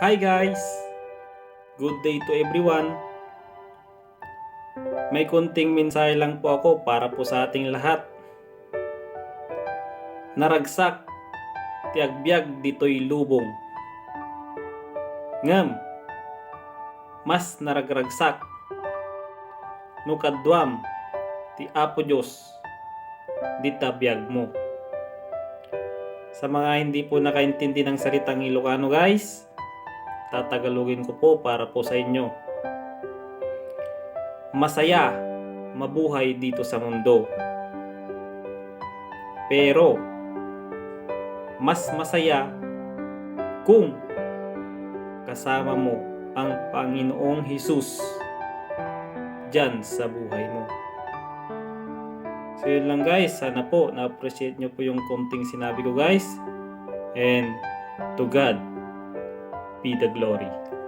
Hi guys! Good day to everyone. May kunting mensahe lang po ako para po sa ating lahat. Naragsak, tiagbyag dito'y lubong. Ngam, mas naragragsak. Nukadwam, ti Apo Diyos, ditabiyag mo. Sa mga hindi po nakaintindi ng salitang Ilocano guys, tatagalogin ko po para po sa inyo. Masaya mabuhay dito sa mundo. Pero, mas masaya kung kasama mo ang Panginoong Hesus dyan sa buhay mo. So yun lang guys, sana po na-appreciate nyo po yung konting sinabi ko guys. And to God be the glory.